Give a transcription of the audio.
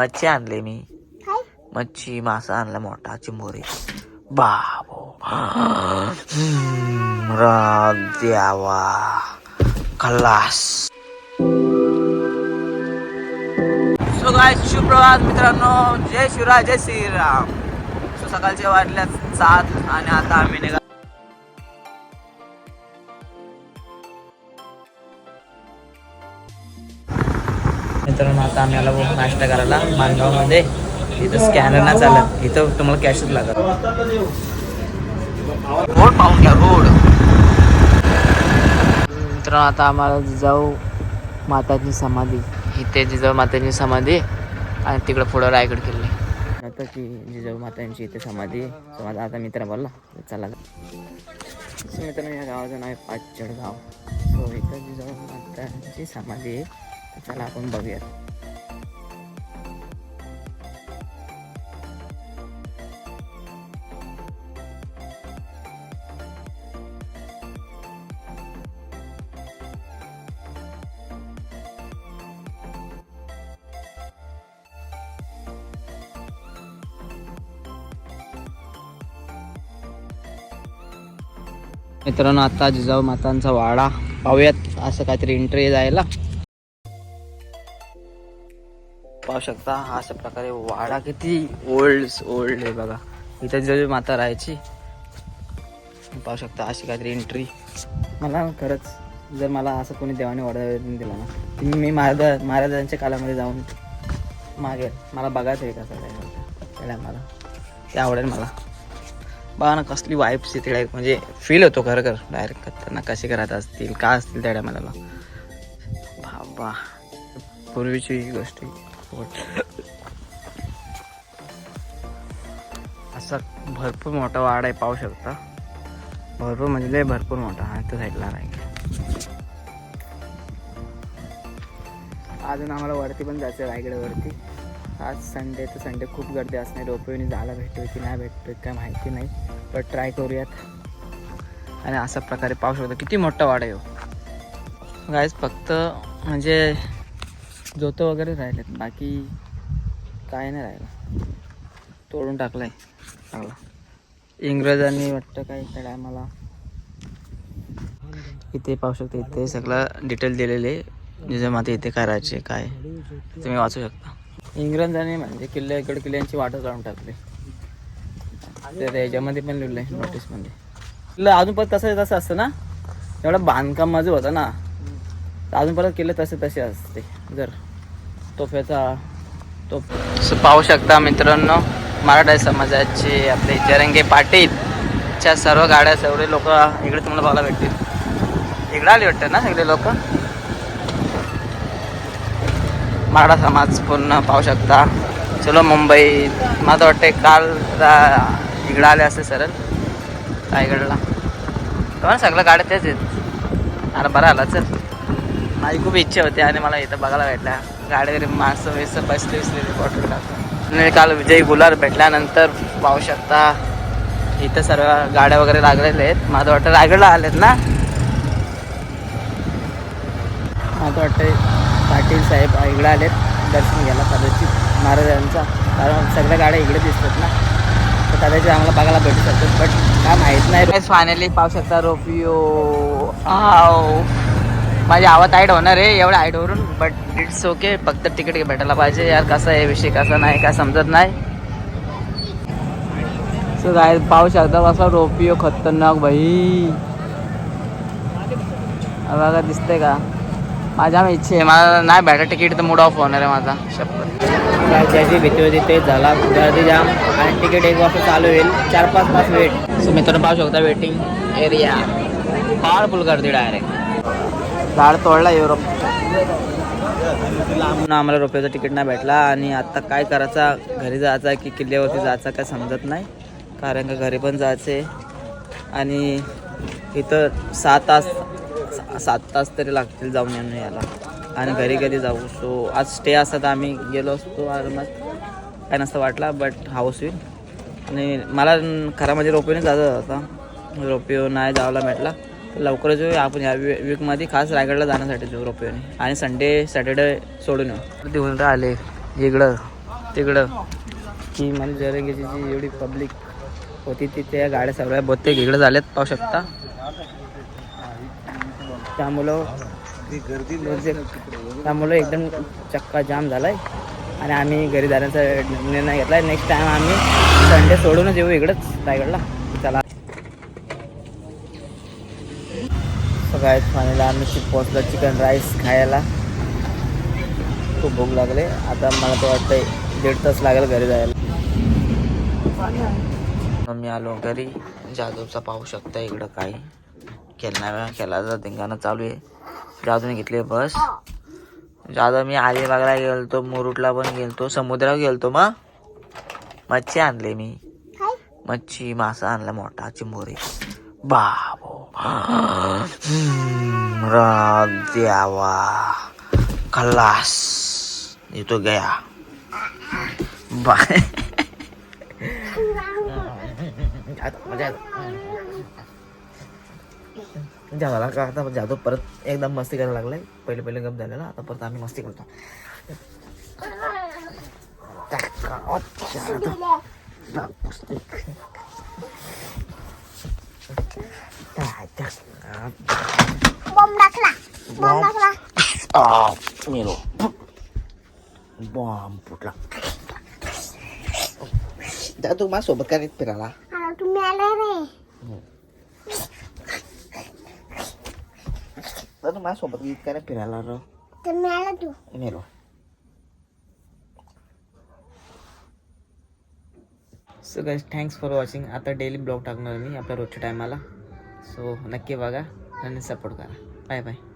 मच्छी आणले मी. मच्छी मासा आणला मोठा चिंबोरी. बाबो. द्यावा. खल्लास सो गाय सुप्रभात मित्रांनो. जय शिवराय जय श्रीराम. सो सकाळचे वाजल्या सात आणि आता आम्ही निघा मित्रांनो आता आम्ही आलो नाश्ता करायला मानगावमध्ये. इथं स्कॅनर नाही चालत. इथं तुम्हाला कॅशच लागत. रोड पाहून घ्या रोड मित्रांनो आता आम्हाला जाऊ माताची समाधी. इथे जिजाऊ मातांची समाधी आणि तिकडं पुढं रायगड किल्ले. आता ती जिजाऊ मातांची इथे समाधी. माझा आता मित्र बोलला चला. मित्रांनो या गावाचं नाव आहे पाचड गाव. सो इथं जिजाऊ मातांची समाधी आहे. चला आपण बघूयात. मित्रांनो आता जिजाऊ मातांचा वाडा पाहूयात. असं काहीतरी एंट्री जायला. पाहू शकता हा अशा प्रकारे वाडा किती ओल्ड ओल्ड आहे बघा. इथं जिजाऊ माता राहायची पाहू शकता अशी काहीतरी एंट्री मला खरंच जर मला असं कोणी देवाने वाडा दिला ना तर मी महाराज महाराजांच्या काळामध्ये जाऊन मागेल मला बघायचं आहे कसं काय त्याला मला ते आवडेल मला. बघा ना कसली वाईब्स येते डायरेक्ट म्हणजे फील होतो खरं खर डायरेक्ट त्यांना कसे करत असतील का असतील त्या टायमाला बाबा पूर्वीची गोष्ट स्पॉट असा भरपूर मोठा वाडा आहे पाहू शकता. भरपूर म्हणजे लय भरपूर मोठा हा त्या साईडला नाही. अजून आम्हाला वरती पण जायचं रायगडवरती. आज संडे तर संडे खूप गर्दी असणार रोपवेने जायला भेटतो की नाही भेटतो काय माहिती नाही पण ट्राय करूयात. आणि अशा प्रकारे पाहू शकतो किती मोठा वाडा आहे हो. गायच फक्त म्हणजे जोतं वगैरे राहिलेत. बाकी काय नाही राहिलं. तोडून टाकलं आहे चांगला इंग्रजांनी वाटतं काय त्या टायमाला इथे पाहू शकता इथे सगळं डिटेल दिलेले निजामाती इथे करायचे काय तुम्ही वाचू शकता. इंग्रजांनी म्हणजे किल्ले गड किल्ल्यांची वाटच लावून टाकली. तर याच्यामध्ये पण लिहिलंय नोटीसमध्ये किल्ला अजून पण तसं तसं असतं ना? एवढं बांधकाम माझं होतं ना. अजून परत केलं तसे तसे असते. जर तोफ्याचा तो पाहू शकता मित्रांनो मराठा समाजाचे आपले जरंगे पाटील च्या सर्व गाड्या सगळे लोक इकडे तुम्हाला बघायला भेटतील. इकडे आले वाटतं ना सगळे लोक? मराठा समाज पूर्ण पाहू शकता. चलो मुंबई मला वाटते काल रा- इकडं आले असते सरळ रायगडला. पण सगळं गाड्या तेच आहेत. अरे बरं आला चल. माझी खूप इच्छा होती आणि मला इथं बघायला भेटल्या गाडीवर माणसं वेसं बसले बिसले बॉटल टाकून आणि काल विजय गुलार भेटल्यानंतर पाहू शकता इथं सर्व गाड्या वगैरे लागलेल्या आहेत. माझं वाटतं रायगडला आलेत ना? माझं वाटतं पाटील साहेब इकडे आलेत. दर्शन घ्यायला कदाचित. महाराजांचा कारण सगळ्या गाड्या इकडे दिसतात ना. तर कदाचित आम्हाला बघायला भेटू शकतात. बट काय माहीत नाही. फायनली पाहू शकता रोपिओ. आव माझी आवाज हाईट होणार आहे एवढ्या हाईटवरून बट इट्स ओके फक्त तिकीट भेटायला पाहिजे यार कसं आहे विषय कसा नाही काय समजत नाही. सो काय पाहू शकता कसा रोपिओ खतरनाक भाई. हा बघा दिसतंय का? माझ्या इच्छा आहे मला नाही भेटा तिकीट तर मूड ऑफ होणार आहे माझा. शपथ ज्याची भीती होती ते झाला. गर्दी जाम. आणि तिकीट एक वाजता चालू होईल. चार पाच तास वेट सो मित्रांनो पाहू शकता वेटिंग एरिया फुल गर्दी डायरेक्ट झाड तोडला युरोप आम्हाला रुपयाचं तिकीट नाही भेटला आणि आता काय करायचा? घरी जायचा की किल्ल्यावरती जायचा काय समजत नाही. कारण का घरी पण जायचे आणि इथं सहा तास सा- सात तास तरी लागतील जाऊन येऊन याला आणि घरी कधी जाऊ? सो आज स्टे असतात आम्ही गेलो असतो आरामात. काय नसतं वाटला बट हाऊस होईल आणि मला खरा म्हणजे रोपवेने जायचं होता. रोपवे नाही जावला भेटला. लवकरच येऊ आपण या वी वीकमध्ये खास रायगडला जाण्यासाठी जाऊ रोपवेने. आणि संडे सॅटर्डे सोडून येऊ. दिवस आले इकडं तिकडं. की म्हणजे मला जरंगीची जी एवढी पब्लिक होती ती त्या गाड्या सर्व बहुतेक इकडं झाल्यात पाहू शकता. त्यामुळं म्हणजे त्यामुळं एकदम चक्का जाम झालाय. आणि आम्ही घरी जाण्याचा निर्णय घेतला नेक्स्ट टाइम आम्ही संडे सोडूनच येऊ इकडंच रायगडला. सगळ्यात फायनली आम्ही पोचलो चिकन राईस खायला. खूप भूक लागले. आता मला तर वाटतंय दीड तास लागेल घरी जायला. मग मी आलो घरी. जाधवचा पाहू शकता इकडं काय खेळण्या खेळायचा धिंगाणं चालू आहे. जाधवने घेतली बस. जाधव मी अलिबागला गेलतो मुरुटला पण गेलतो समुद्रावर गेलतो मग. मच्छी आणली मी. मच्छी मासा आणला मोठा चिंबोरी बाबो हम्म, राग द्यावा खल्लास येतो गया बाय मजा झाला का आता जातो परत एकदम मस्ती करायला लागलाय पहिले पहिले गप झालेला आता परत आम्ही मस्ती करतो बॉम्ब टाकला बॉम्ब टाकला मेलो बॉम्ब फुटला जा तू माझ्यासोबत काय फिरायला आता तुम्ही आले रे जा तू माझ्यासोबत गीत काय फिरायला र तुम्ही आला तू मेलो so guys thanks for watching आता डेली ब्लॉग टाकणार मी. आपल्या रोजच्या टायमाला सो नक्की बघा आणि सपोर्ट करा बाय बाय